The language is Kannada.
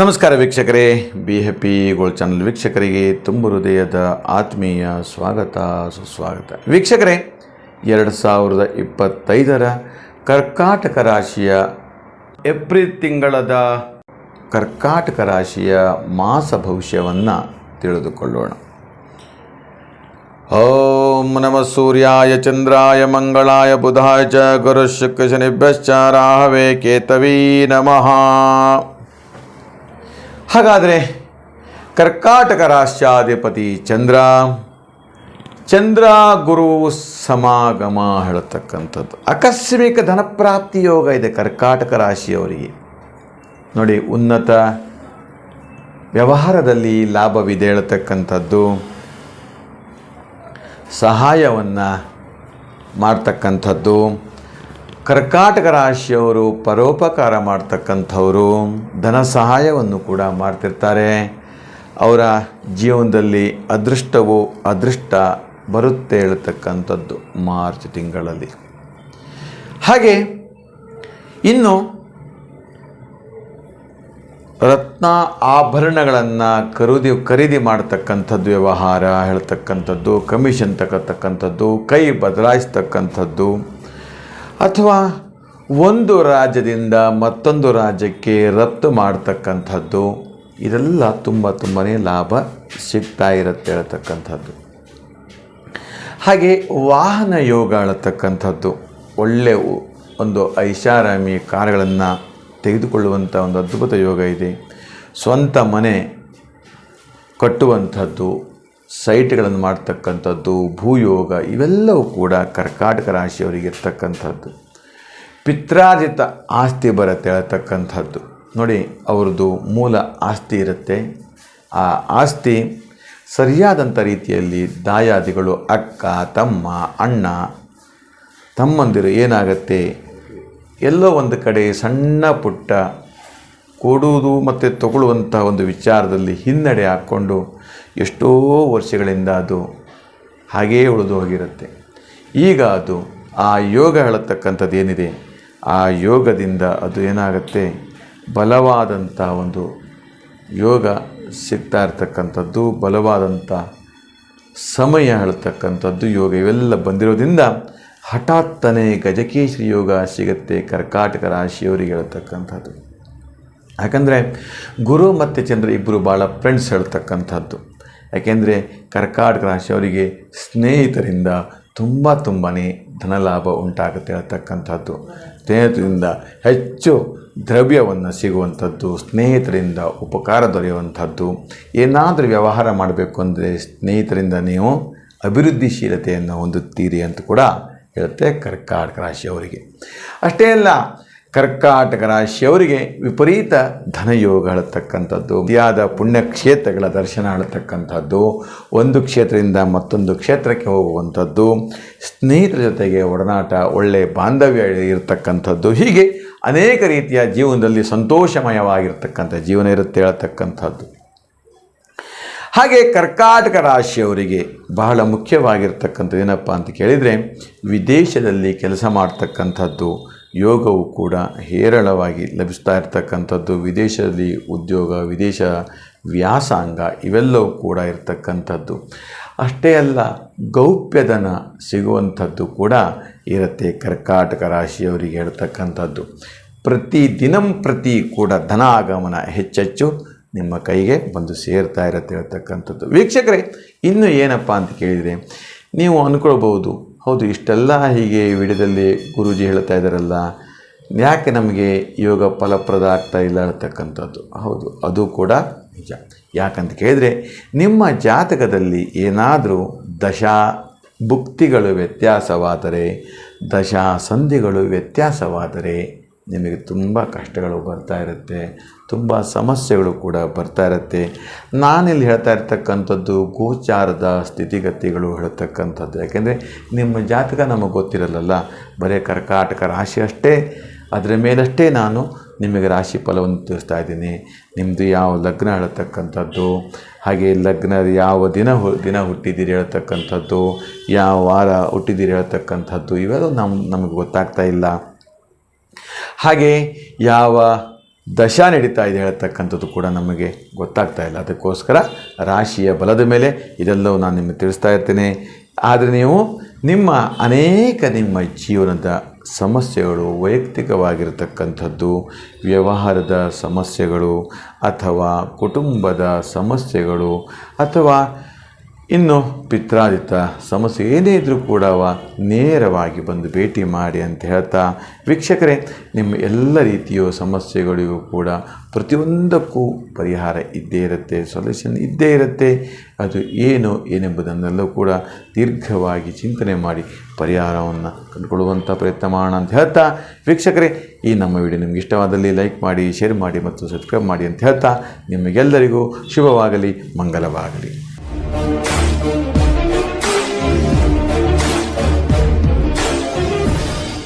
ನಮಸ್ಕಾರ ವೀಕ್ಷಕರೇ, ಬಿ ಹ್ಯಾಪಿ ಗೋಲ್ಡ್ ಚಾನಲ್ ವೀಕ್ಷಕರಿಗೆ ತುಂಬ ಹೃದಯದ ಆತ್ಮೀಯ ಸ್ವಾಗತ, ಸುಸ್ವಾಗತ. ವೀಕ್ಷಕರೇ, ಎರಡು ಸಾವಿರದ ಇಪ್ಪತ್ತೈದರ ಕರ್ಕಾಟಕ ರಾಶಿಯ ಏಪ್ರಿಲ್ ತಿಂಗಳದ ಕರ್ಕಾಟಕ ರಾಶಿಯ ಮಾಸ ಭವಿಷ್ಯವನ್ನು ತಿಳಿದುಕೊಳ್ಳೋಣ. ಓಂ ನಮ ಸೂರ್ಯಾಯ ಚಂದ್ರಾಯ ಮಂಗಳಾಯ ಬುಧಾಯ ಚ ಗುರು ಶುಕ್ರ ಶನಿಭ್ಯಶ್ಚ ರಾಹವೇ ಕೇತವೀ ನಮಃ ಹಾಗಾದರೆ ಕರ್ಕಾಟಕ ರಾಷ್ಟ್ರಾಧಿಪತಿ ಚಂದ್ರ ಚಂದ್ರ ಗುರು ಸಮಾಗಮ ಹೇಳತಕ್ಕಂಥದ್ದು ಆಕಸ್ಮಿಕ ಧನಪ್ರಾಪ್ತಿ ಯೋಗ ಇದೆ ಕರ್ಕಾಟಕ ರಾಶಿಯವರಿಗೆ. ನೋಡಿ, ಉನ್ನತ ವ್ಯವಹಾರದಲ್ಲಿ ಲಾಭವಿದೆ ಹೇಳ್ತಕ್ಕಂಥದ್ದು. ಸಹಾಯವನ್ನು ಮಾಡ್ತಕ್ಕಂಥದ್ದು. ಕರ್ಕಾಟಕ ರಾಶಿಯವರು ಪರೋಪಕಾರ ಮಾಡ್ತಕ್ಕಂಥವರು, ಧನ ಸಹಾಯವನ್ನು ಕೂಡ ಮಾಡ್ತಿರ್ತಾರೆ. ಅವರ ಜೀವನದಲ್ಲಿ ಅದೃಷ್ಟವು ಅದೃಷ್ಟ ಬರುತ್ತೆ ಹೇಳ್ತಕ್ಕಂಥದ್ದು ಮಾರ್ಚ್ ತಿಂಗಳಲ್ಲಿ. ಹಾಗೆ ಇನ್ನು ರತ್ನ ಆಭರಣಗಳನ್ನು ಖರೀದಿ ಖರೀದಿ ಮಾಡ್ತಕ್ಕಂಥದ್ದು, ವ್ಯವಹಾರ ಹೇಳ್ತಕ್ಕಂಥದ್ದು ಕಮಿಷನ್ ತಗತಕ್ಕಂಥದ್ದು, ಕೈ ಬದಲಾಯಿಸ್ತಕ್ಕಂಥದ್ದು. ಅಥವಾ ಒಂದು ರಾಜ್ಯದಿಂದ ಮತ್ತೊಂದು ರಾಜ್ಯಕ್ಕೆ ರಫ್ತು ಮಾಡ್ತಕ್ಕಂಥದ್ದು. ಇದೆಲ್ಲ ತುಂಬ ತುಂಬಾ ಲಾಭ ಸಿಗ್ತಾ ಇರುತ್ತೆ ಹೇಳ್ತಕ್ಕಂಥದ್ದು. ಹಾಗೆ ವಾಹನ ಯೋಗ ಹೇಳ್ತಕ್ಕಂಥದ್ದು ಒಳ್ಳೆಯ ಒಂದು ಐಷಾರಾಮಿ ಕಾರುಗಳನ್ನು ತೆಗೆದುಕೊಳ್ಳುವಂಥ ಒಂದು ಅದ್ಭುತ ಯೋಗ ಇದೆ. ಸ್ವಂತ ಮನೆ ಕಟ್ಟುವಂಥದ್ದು, ಸೈಟ್ಗಳನ್ನು ಮಾಡ್ತಕ್ಕಂಥದ್ದು, ಭೂಯೋಗ ಇವೆಲ್ಲವೂ ಕೂಡ ಕರ್ಕಾಟಕ ರಾಶಿಯವರಿಗೆ ಇರ್ತಕ್ಕಂಥದ್ದು. ಪಿತ್ರಾರ್ಜಿತ ಆಸ್ತಿ ಬರುತ್ತೆ ಹೇಳ್ತಕ್ಕಂಥದ್ದು ನೋಡಿ, ಅವ್ರದ್ದು ಮೂಲ ಆಸ್ತಿ ಇರುತ್ತೆ. ಆ ಆಸ್ತಿ ಸರಿಯಾದಂಥ ರೀತಿಯಲ್ಲಿ ದಾಯಾದಿಗಳು ಅಕ್ಕ, ತಮ್ಮ, ಅಣ್ಣ, ತಮ್ಮಂದಿರು ಏನಾಗತ್ತೆ? ಎಲ್ಲೋ ಒಂದು ಕಡೆ ಸಣ್ಣ ಪುಟ್ಟ ಕೊಡುವುದು ಮತ್ತು ತಗೊಳ್ಳುವಂಥ ಒಂದು ವಿಚಾರದಲ್ಲಿ ಹಿನ್ನಡೆ ಹಾಕ್ಕೊಂಡು ಎಷ್ಟೋ ವರ್ಷಗಳಿಂದ ಅದು ಹಾಗೇ ಉಳಿದು ಹೋಗಿರುತ್ತೆ. ಈಗ ಅದು ಆ ಯೋಗ ಹೇಳತಕ್ಕಂಥದ್ದು ಏನಿದೆ? ಆ ಯೋಗದಿಂದ ಅದು ಏನಾಗುತ್ತೆ? ಬಲವಾದಂಥ ಒಂದು ಯೋಗ ಸಿಗ್ತಾ ಇರ್ತಕ್ಕಂಥದ್ದು, ಬಲವಾದಂಥ ಸಮಯ ಹೇಳ್ತಕ್ಕಂಥದ್ದು ಯೋಗ ಇವೆಲ್ಲ ಬಂದಿರೋದ್ರಿಂದ ಹಠಾತ್ತನೆ ಗಜಕೇಶ್ವರಿ ಯೋಗ ಸಿಗುತ್ತೆ ಕರ್ಕಾಟಕ ರಾಶಿಯವರಿಗೆ ಹೇಳ್ತಕ್ಕಂಥದ್ದು. ಯಾಕಂದರೆ ಗುರು ಮತ್ತು ಚಂದ್ರ ಇಬ್ಬರು ಭಾಳ ಫ್ರೆಂಡ್ಸ್ ಹೇಳ್ತಕ್ಕಂಥದ್ದು. ಯಾಕೆಂದರೆ ಕರ್ಕಾಟಕ ರಾಶಿಯವರಿಗೆ ಸ್ನೇಹಿತರಿಂದ ತುಂಬ ತುಂಬಾ ಧನಲಾಭ ಉಂಟಾಗುತ್ತೆ ಹೇಳ್ತಕ್ಕಂಥದ್ದು. ಸ್ನೇಹಿತರಿಂದ ಹೆಚ್ಚು ದ್ರವ್ಯವನ್ನು ಸಿಗುವಂಥದ್ದು, ಸ್ನೇಹಿತರಿಂದ ಉಪಕಾರ ದೊರೆಯುವಂಥದ್ದು. ಏನಾದರೂ ವ್ಯವಹಾರ ಮಾಡಬೇಕು ಅಂದರೆ ಸ್ನೇಹಿತರಿಂದ ನೀವು ಅಭಿವೃದ್ಧಿಶೀಲತೆಯನ್ನು ಹೊಂದುತ್ತೀರಿ ಅಂತ ಕೂಡ ಹೇಳುತ್ತೆ ಕರ್ಕಾಟಕ ರಾಶಿಯವರಿಗೆ. ಅಷ್ಟೇ ಅಲ್ಲ, ಕರ್ಕಾಟಕ ರಾಶಿಯವರಿಗೆ ವಿಪರೀತ ಧನಯೋಗ ಹೇಳತಕ್ಕಂಥದ್ದು ಅತಿಯಾದ ಪುಣ್ಯಕ್ಷೇತ್ರಗಳ ದರ್ಶನ ಹೇಳತಕ್ಕಂಥದ್ದು ಒಂದು ಕ್ಷೇತ್ರದಿಂದ ಮತ್ತೊಂದು ಕ್ಷೇತ್ರಕ್ಕೆ ಹೋಗುವಂಥದ್ದು, ಸ್ನೇಹಿತರ ಜೊತೆಗೆ ಒಡನಾಟ ಒಳ್ಳೆಯ ಬಾಂಧವ್ಯ ಇರತಕ್ಕಂಥದ್ದು, ಹೀಗೆ ಅನೇಕ ರೀತಿಯ ಜೀವನದಲ್ಲಿ ಸಂತೋಷಮಯವಾಗಿರ್ತಕ್ಕಂಥ ಜೀವನ ಇರುತ್ತೆ ಹೇಳ್ತಕ್ಕಂಥದ್ದು ಹಾಗೆ ಕರ್ಕಾಟಕ ರಾಶಿಯವರಿಗೆ ಬಹಳ ಮುಖ್ಯವಾಗಿರ್ತಕ್ಕಂಥದ್ದು ಏನಪ್ಪ ಅಂತ ಕೇಳಿದರೆ ವಿದೇಶದಲ್ಲಿ ಕೆಲಸ ಮಾಡ್ತಕ್ಕಂಥದ್ದು ಯೋಗವು ಕೂಡ ಹೇರಳವಾಗಿ ಲಭಿಸ್ತಾ ಇರ್ತಕ್ಕಂಥದ್ದು. ವಿದೇಶದಲ್ಲಿ ಉದ್ಯೋಗ, ವಿದೇಶ ವ್ಯಾಸಂಗ ಇವೆಲ್ಲವೂ ಕೂಡ ಇರತಕ್ಕಂಥದ್ದು. ಅಷ್ಟೇ ಅಲ್ಲ, ಗೌಪ್ಯಧನ ಸಿಗುವಂಥದ್ದು ಕೂಡ ಇರುತ್ತೆ ಕರ್ಕಾಟಕ ರಾಶಿಯವರಿಗೆ ಹೇಳ್ತಕ್ಕಂಥದ್ದು. ಪ್ರತಿ ದಿನಂ ಪ್ರತಿ ಕೂಡ ಧನ ಆಗಮನ ಹೆಚ್ಚೆಚ್ಚು ನಿಮ್ಮ ಕೈಗೆ ಬಂದು ಸೇರ್ತಾ ಇರತ್ತೆ ಹೇಳ್ತಕ್ಕಂಥದ್ದು ವೀಕ್ಷಕರೇ, ಇನ್ನು ಏನಪ್ಪ ಅಂತ ಕೇಳಿದರೆ, ನೀವು ಅಂದ್ಕೊಳ್ಬೋದು ಹೌದು, ಇಷ್ಟೆಲ್ಲ ಹೀಗೆ ವಿಡಿಯೋದಲ್ಲಿ ಗುರೂಜಿ ಹೇಳ್ತಾ ಇದ್ದಾರಲ್ಲ, ಯಾಕೆ ನಮಗೆ ಯೋಗ ಫಲಪ್ರದ ಆಗ್ತಾ ಇಲ್ಲ ಅಂತಕ್ಕಂಥದ್ದು. ಹೌದು, ಅದು ಕೂಡ ನಿಜ. ಯಾಕಂತ ಕೇಳಿದರೆ, ನಿಮ್ಮ ಜಾತಕದಲ್ಲಿ ಏನಾದರೂ ದಶಾ ಭುಕ್ತಿಗಳು ವ್ಯತ್ಯಾಸವಾದರೆ, ದಶಾ ಸಂಧಿಗಳು ವ್ಯತ್ಯಾಸವಾದರೆ ನಿಮಗೆ ತುಂಬ ಕಷ್ಟಗಳು ಬರ್ತಾ ಇರುತ್ತೆ, ತುಂಬ ಸಮಸ್ಯೆಗಳು ಕೂಡ ಬರ್ತಾ ಇರುತ್ತೆ. ನಾನಿಲ್ಲಿ ಹೇಳ್ತಾ ಇರ್ತಕ್ಕಂಥದ್ದು ಗೋಚಾರದ ಸ್ಥಿತಿಗತಿಗಳು ಹೇಳ್ತಕ್ಕಂಥದ್ದು. ಯಾಕೆಂದರೆ ನಿಮ್ಮ ಜಾತಕ ನಮಗೆ ಗೊತ್ತಿರಲ್ಲ ಬರೀ ಕರ್ಕಾಟಕ ರಾಶಿ ಅಷ್ಟೇ, ಅದರ ಮೇಲಷ್ಟೇ ನಾನು ನಿಮಗೆ ರಾಶಿ ಫಲವನ್ನು ತಿಳಿಸ್ತಾ ಇದ್ದೀನಿ. ನಿಮ್ಮದು ಯಾವ ಲಗ್ನ ಹೇಳತಕ್ಕಂಥದ್ದು, ಹಾಗೆ ಲಗ್ನ ಯಾವ ದಿನ ಹು, ದಿನ ಹುಟ್ಟಿದ್ದೀರಿ ಹೇಳ್ತಕ್ಕಂಥದ್ದು, ಯಾವ ವಾರ ಹುಟ್ಟಿದ್ದೀರಿ ಹೇಳ್ತಕ್ಕಂಥದ್ದು, ಇವೆಲ್ಲ ನಮ್ಮ ನಮಗೆ ಗೊತ್ತಾಗ್ತಾ ಇಲ್ಲ. ಹಾಗೆ ಯಾವ ದಶ ನಡೀತಾ ಇದೆ ಹೇಳ್ತಕ್ಕಂಥದ್ದು ಕೂಡ ನಮಗೆ ಗೊತ್ತಾಗ್ತಾ ಇಲ್ಲ. ಅದಕ್ಕೋಸ್ಕರ ರಾಶಿಯ ಬಲದ ಮೇಲೆ ಇದೆಲ್ಲವೂ ನಾನು ನಿಮಗೆ ತಿಳಿಸ್ತಾ ಇರ್ತೇನೆ. ಆದರೆ ನೀವು ನಿಮ್ಮ ಅನೇಕ ನಿಮ್ಮ ಜೀವನದ ಸಮಸ್ಯೆಗಳು, ವೈಯಕ್ತಿಕವಾಗಿರತಕ್ಕಂಥದ್ದು, ವ್ಯವಹಾರದ ಸಮಸ್ಯೆಗಳು ಅಥವಾ ಕುಟುಂಬದ ಸಮಸ್ಯೆಗಳು ಅಥವಾ ಇನ್ನು ಪಿತ್ರಾದಿತ ಸಮಸ್ಯೆ ಏನೇ ಇದ್ದರೂ ಕೂಡ ನೇರವಾಗಿ ಬಂದು ಭೇಟಿ ಮಾಡಿ ಅಂತ ಹೇಳ್ತಾ, ವೀಕ್ಷಕರೇ, ನಿಮ್ಮ ಎಲ್ಲ ರೀತಿಯ ಸಮಸ್ಯೆಗಳಿಗೂ ಕೂಡ ಪ್ರತಿಯೊಂದಕ್ಕೂ ಪರಿಹಾರ ಇದ್ದೇ ಇರುತ್ತೆ ಸೊಲ್ಯೂಷನ್ ಇದ್ದೇ ಇರುತ್ತೆ. ಅದು ಏನು ಏನೆಂಬುದನ್ನೆಲ್ಲೂ ಕೂಡ ದೀರ್ಘವಾಗಿ ಚಿಂತನೆ ಮಾಡಿ ಪರಿಹಾರವನ್ನು ಕಂಡುಕೊಳ್ಳುವಂಥ ಪ್ರಯತ್ನ ಮಾಡೋಣ ಅಂತ ಹೇಳ್ತಾ, ವೀಕ್ಷಕರೇ, ಈ ನಮ್ಮ ವಿಡಿಯೋ ನಿಮ್ಗೆ ಇಷ್ಟವಾದಲ್ಲಿ ಲೈಕ್ ಮಾಡಿ, ಶೇರ್ ಮಾಡಿ ಮತ್ತು ಸಬ್ಸ್ಕ್ರೈಬ್ ಮಾಡಿ ಅಂತ ಹೇಳ್ತಾ, ನಿಮಗೆಲ್ಲರಿಗೂ ಶುಭವಾಗಲಿ ಮಂಗಲವಾಗಲಿ